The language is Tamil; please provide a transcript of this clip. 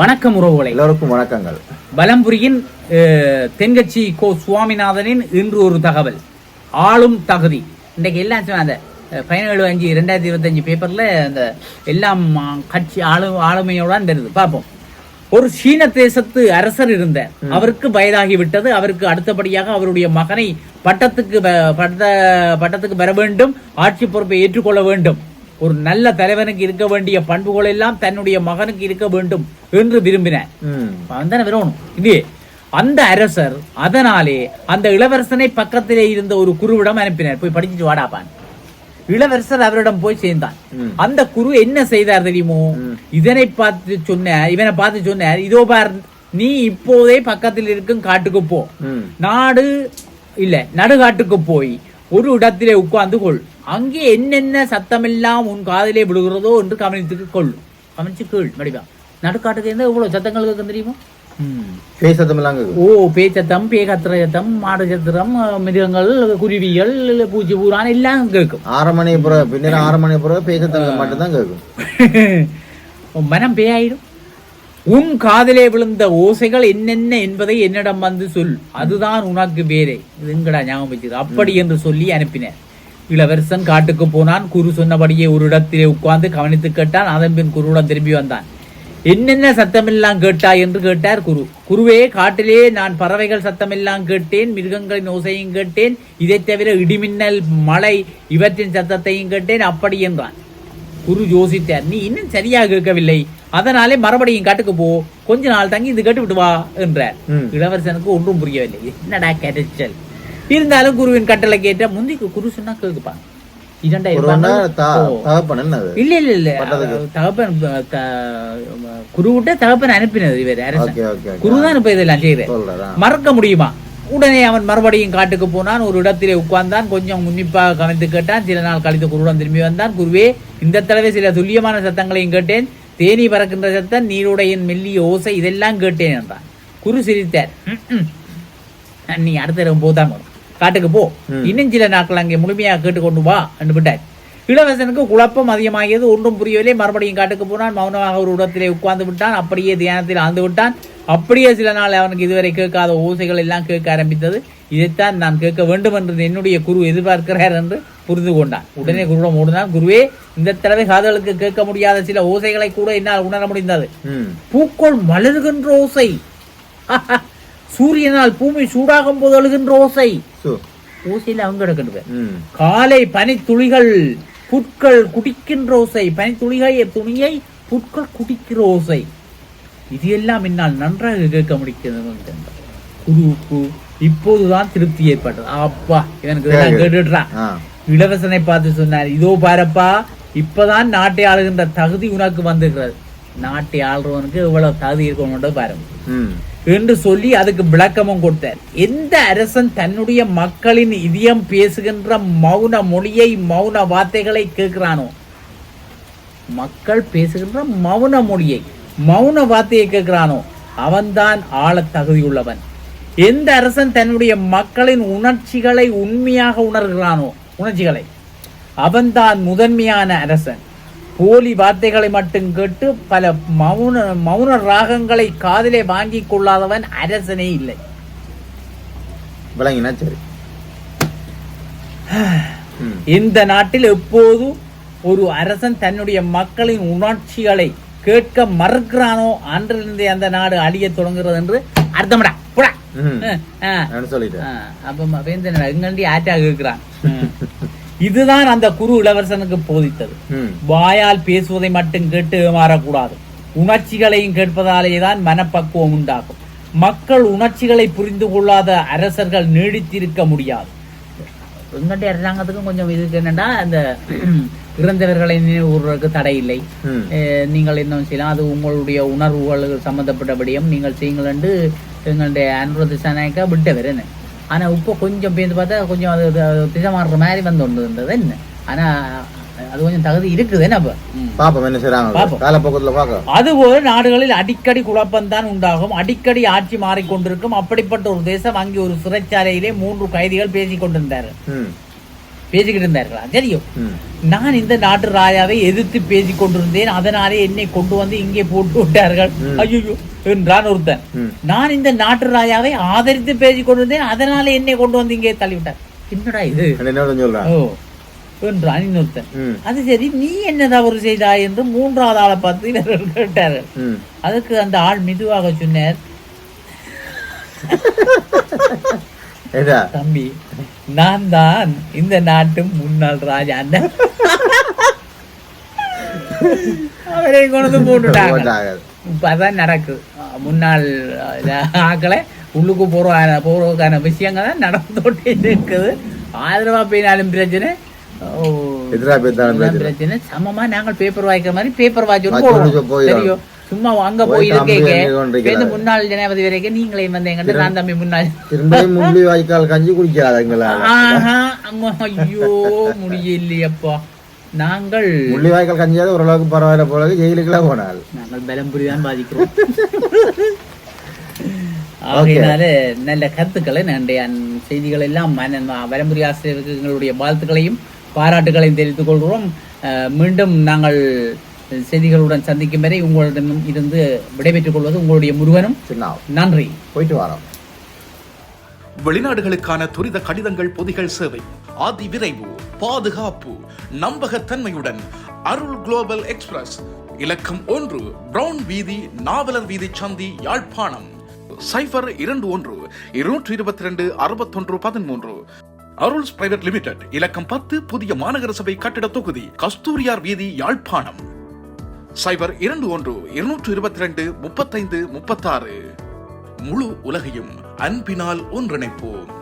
வணக்கம் உறவுகளை. எல்லோருக்கும் வணக்கங்கள். பலம்புரியின் தென்கட்சி கோ சுவாமிநாதனின் இன்று ஒரு தகவல். ஆளும் தகுதி. இன்றைக்கு எல்லாம் அந்த பதினேழு அஞ்சு ரெண்டாயிரத்தி இருபத்தஞ்சு பேப்பர்ல அந்த எல்லாம் கட்சி ஆளு ஆளுமையோட வருது பார்ப்போம். ஒரு சீன தேசத்து அரசர் இருந்தார் அவருக்கு வயதாகி விட்டது. அவருக்கு அடுத்தபடியாக அவருடைய மகனை பட்டத்துக்கு பட்ட பட்டத்துக்கு பெற வேண்டும். ஆட்சி பொறுப்பை ஏற்றுக்கொள்ள வேண்டும். ஒரு நல்ல தலைவனுக்கு இருக்க வேண்டிய பண்புகள் எல்லாம் தன்னுடைய மகனுக்கு இருக்க வேண்டும் என்று விரும்பினார். ம். அவன்தானே வரணும் இது அந்த அரசர் அதனாலே அந்த இளவரசனை பக்கத்திலே இருந்த ஒரு குருவிடம் அனுப்பினார். போய் படிச்சுட்டு வாடாப்பான் இளவரசர் அவரிடம் போய் சேர்ந்தான். அந்த குரு என்ன செய்தார் தெரியுமோ? இதனை பார்த்து சொன்னார் இவனை பார்த்து சொன்னார் இதோ பார் நீ இப்போதே பக்கத்தில் இருக்கும் காட்டுக்கு போ. நாடு இல்ல நடுகாட்டுக்கு போய் ஒரு இடத்திலே உட்கார்ந்து கொள். அங்கே என்னென்ன சத்தமெல்லாம் உன் காதிலே விழுகிறதோ என்று கவனித்துக்கு கொள். கவனிச்சு கேள் மடிவா. நடுக்காட்டுக்கு இருந்தா எவ்வளவு சத்தங்கள் கேட்கும் தெரியுமா. பேய் சத்தமெல்லாம். ஓ பேச்சத்தம் பேகத்திர சத்தம் மாடு சத்திரம் மிருகங்கள் குருவிகள் பூச்சி பூரான் எல்லாம் கேட்கும். ஆறு மணி பிறகு பின்னர் ஆறு மணி பிறகு பேய் சத்தம் மட்டும்தான் கேட்கும். மனம் பேயாயிடும் உன் காதிலே விழுந்த ஓசைகள் என்னென்ன என்பதை என்னிடம் வந்து சொல். அதுதான் உனக்கு வேறே. இதுங்கடா ஞாபகம் வச்சது? அப்படி என்று சொல்லி அனுப்பினார். இளவரசன் காட்டுக்கு போனான். குரு சொன்னபடியே ஒரு இடத்திலே உட்கார்ந்து கவனித்து கேட்டான். அதன் பின் குருவுடன் திரும்பி வந்தான். என்னென்ன சத்தமெல்லாம் கேட்டாய் என்று கேட்டார் குரு. குருவே காட்டிலே நான் பறவைகள் சத்தமெல்லாம் கேட்டேன். மிருகங்களின் ஓசையும் கேட்டேன். இதைத் தவிர இடிமின்னல் மழை இவற்றின் சத்தத்தையும் கேட்டேன். அப்படி என்றான். குரு யோசித்தார் நீ இன்னும் சரியாக கேட்கவில்லை. அதனாலே மறுபடியும் காட்டுக்கு போ. கொஞ்ச நாள் தங்கி இது கேட்டு விட்டு வா என்றார். இளவரசனுக்கு ஒன்றும் புரியவில்லை. என்னடா கிடைச்சல் இருந்தாலும் குருவின் கட்டளை கேட்ட முந்திக்கு குரு சொன்னா கேக்குப்பான் இல்ல இல்ல இல்ல. தகப்பன் குருவிட்ட தகப்பன் அனுப்பினது இவர் அரசன். குரு தான் இப்ப இதெல்லாம் செய்யறேன் சொல்றா மறக்க முடியுமா? உடனே அவன் மறுபடியும் காட்டுக்கு போனான். ஒரு இடத்திலே உட்கார்ந்தான். கொஞ்சம் உன்னிப்பாக கவனித்து கேட்டான். சில நாள் கழித்து குருடன் திரும்பி வந்தான். குருவே இந்த தடவை சில துல்லியமான சத்தங்களையும் கேட்டேன். தேனி பறக்கின்ற சத்தம் நீருடையின் மெல்லிய ஓசை இதெல்லாம் கேட்டேன் என்றான் குரு சிரித்தார் "ம்ம். நீ அடுத்த தடவை போதான் காட்டுக்கு போ இன்னும் சில நாட்கள் அங்கே முழுமையாக கேட்டுக்கொண்டு வா என்று விட்டார் இளவரசனுக்கு குழப்பம் அதிகமாகியது ஒன்றும் புரியவில்லை மறுபடியும் காட்டுக்கு போனான் மௌனமாக ஒரு இடத்திலே உட்கார்ந்து விட்டான் அப்படியே தியானத்தில் ஆழ்ந்து விட்டான் அப்படியே சில நாள் அவனுக்கு இதுவரை கேட்காத ஓசைகள் எல்லாம் கேட்க ஆரம்பித்தது இதைத்தான் நான் கேட்க வேண்டும் என்று என்னுடைய குரு எதிர்பார்க்கிறார் என்று புரிந்து கொண்டான் உடனே குருடம் ஓடினான் குருவே இந்த தடவை காதலுக்கு கேட்க முடியாத சில ஓசைகளை கூட என்னால் உணர முடிந்தது. பூக்கள் மலர்கின்ற ஓசை. சூரியனால் பூமி சூடாகும் போது அழுகின்ற ஓசை. ஓசையில அவங்க ம். காலை பனித்துளிகள் புட்கள் குடிக்கின்ற ஓசை. பனித்துளிகள் துணியை புட்கள் குடிக்கிற ஓசை. இது எல்லாம் என்னால் நன்றாக கேட்க முடிக்கிறது குருவுக்கு இப்போதுதான் திருப்தி ஏற்பட்டது. அப்பா இவனுக்கு கேட்டுடுறான் இளவரசனை பார்த்து சொன்னார் இதோ பாரப்பா இப்பதான் நாட்டை ஆளுகின்ற தகுதி உனக்கு வந்துகிறது நாட்டை ஆள்றவனுக்கு எவ்வளவு தகுதி இருக்கணும் பாருங்க. என்று சொல்லி அதுக்கு விளக்கமும் கொடுத்தார். எந்த அரசன் தன்னுடைய மக்களின் இதயம் பேசுகின்ற மௌன மொழியை மௌன வார்த்தைகளை கேட்கிறானோ மக்கள் பேசுகின்ற மௌன மொழியை மௌன வார்த்தையை கேட்கிறானோ அவன்தான் ஆள தகுதியுள்ளவன் எந்த அரசன் தன்னுடைய மக்களின் உணர்ச்சிகளை உண்மையாக உணர்கிறானோ உணர்ச்சிகளை. அவன்தான் முதன்மையான அரசன். போலி வார்த்தைகளை மட்டும் கேட்டு பல மௌன மௌன ராகங்களை காதிலே வாங்கிக் கொள்ளாதவன் அரசனே இல்லை. விளங்கினா சரி. இந்த நாட்டில் எப்போது ஒரு அரசன் தன்னுடைய மக்களின் உணர்ச்சிகளை கேட்க மறுக்கிறானோ அன்றிலிருந்தே அந்த நாடு அழியத் தொடங்குகிறது என்று அர்த்தமடா. போடா. ஆ, அப்ப வேந்தன் எங்கண்டி ஆட்டா கேட்கிறான் இதுதான் அந்த குரு இளவரசனுக்கு போதித்தது. வாயால் பேசுவதை மட்டும் கேட்டு ஏமாறக்கூடாது. உணர்ச்சிகளையும் கேட்பதாலே தான் மனப்பக்குவம் உண்டாகும். மக்கள் உணர்ச்சிகளை புரிந்து கொள்ளாத அரசர்கள் நீடித்திருக்க முடியாது. எங்கள்கிட்ட அரசாங்கத்துக்கும் கொஞ்சம் இதுக்கு என்னன்னா அந்த இறந்தவர்களை நினைவுறதுக்கு தடை இல்லை. நீங்கள் என்ன செய்யலாம் அது உங்களுடைய உணர்வுகள் சம்பந்தப்பட்டபடியும் நீங்கள் செய்யுங்கள் என்று எங்களுடைய அனுரத சனாயக்கா விட்டவர் என்ன. ஆனா இப்போ கொஞ்சம் பேருந்து பார்த்தா கொஞ்சம் அது திசை மாறுற மாதிரி வந்து இருந்தது என்ன ஆனா அது கொஞ்சம் தகுதி இருக்குது என்ன அப்ப பாப்போம் என்ன பாப்போம். காலப்போக்கத்துல அதுபோல நாடுகளில் அடிக்கடி குழப்பம்தான் உண்டாகும் அடிக்கடி ஆட்சி மாறிக்கொண்டிருக்கும் அப்படிப்பட்ட ஒரு தேசம் அங்கே ஒரு சிறைச்சாலையிலே மூன்று கைதிகள் பேசிக் கொண்டிருந்தார்கள் ம் பேசிக்கிட்டு இருந்தார்களா? தெரியும். நான் இந்த நாட்டு ராஜாவை எதிர்த்து பேசிக் கொண்டிருந்தேன். அதனாலே என்னை கொண்டு வந்து இங்கே போட்டு விட்டார்கள். ஐயோ என்றான் ஒருத்தன். நான் இந்த நாட்டு ராஜாவை ஆதரித்து பேசிக் கொண்டிருந்தேன். அதனாலே என்னை கொண்டு வந்து இங்கே தள்ளிவிட்டார். என்னடா இது? என்றான் இன்னொருத்தன். அது சரி நீ என்ன தவறு செய்தாய் என்று மூன்றாவது ஆளை பார்த்து இவர்கள் கேட்டார்கள். அதுக்கு அந்த ஆள் மெதுவாக சொன்னார். தம்பி நான் தான் இந்த நாட்டு முன்னாள் ராஜா. அவரை கொண்டு போட்டுட்டாங்க. போட்டாங்க. இப்ப அதான் நடக்குது அஹ் முன்னாள் ஆக்களை உள்ளுக்கு போற போறதுக்கான விஷயங்கள் தான் நடந்துட்டே இருக்குது. ஆதரவா போயினாலும் பிரச்சனை. பிரச்சனை. சமமா நாங்கள் பேப்பர் வாய்க்கிற மாதிரி பேப்பர் வாய்ச்சி. தெரியும். சும்மா அங்க போய் இருக்கேங்க. முன்னாள் ஜனாதிபதி வரைக்கும் நீங்களே வந்தீங்க நான் தம்பி முன்னாள். திரும்பியும் முள்ளி வாய்க்கால் கஞ்சி குடிக்காதுங்களா ஐயோ முடியலையப்பா. நாங்கள் முள்ளி வாய்க்கால் கஞ்சியாவது ஓரளவுக்கு பரவாயில்ல போல ஜெயிலுக்குலாம் போனால் நாங்கள் பலம்புரி தான் பாதிக்கிறோம். ஆகையினால நல்ல கருத்துக்களை நன்றைய. செய்திகள் எல்லாம் வலம்புரி ஆசிரியருக்கு எங்களுடைய வாழ்த்துக்களையும் பாராட்டுகளையும் தெரிவித்துக் கொள்கிறோம். மீண்டும் நாங்கள் செய்திகளுடன் சந்திக்கும் வரை உங்களிடம் இருந்து விடைபெற்றுக் கொள்வது உங்களுடைய முருகனும் நன்றி. போயிட்டு வரோம். வெளிநாடுகளுக்கான துரித கடிதங்கள் பொதிகள் சேவை. அதி விரைவு பாதுகாப்பு நம்பகத்தன்மையுடன் அருள் குளோபல் எக்ஸ்பிரஸ். இலக்கம் ஒன்று பிரவுன் வீதி நாவலர் வீதி சந்தி யாழ்ப்பாணம். சைபர் இரண்டு ஒன்று இருநூற்றி இருபத்தி ரெண்டு அறுபத்தொன்று பதிமூன்று. அருள்ஸ் பிரைவேட் லிமிடெட் இலக்கம் பத்து புதிய மாநகர சபை கட்டிட தொகுதி கஸ்தூரியார் வீதி யாழ்ப்பாணம். சைபர் இரண்டு ஒன்று இருநூற்று இருபத்தி ரெண்டு முப்பத்தைந்து முப்பத்தாறு. முழு உலகையும் அன்பினால் ஒன்றிணைப்போம்.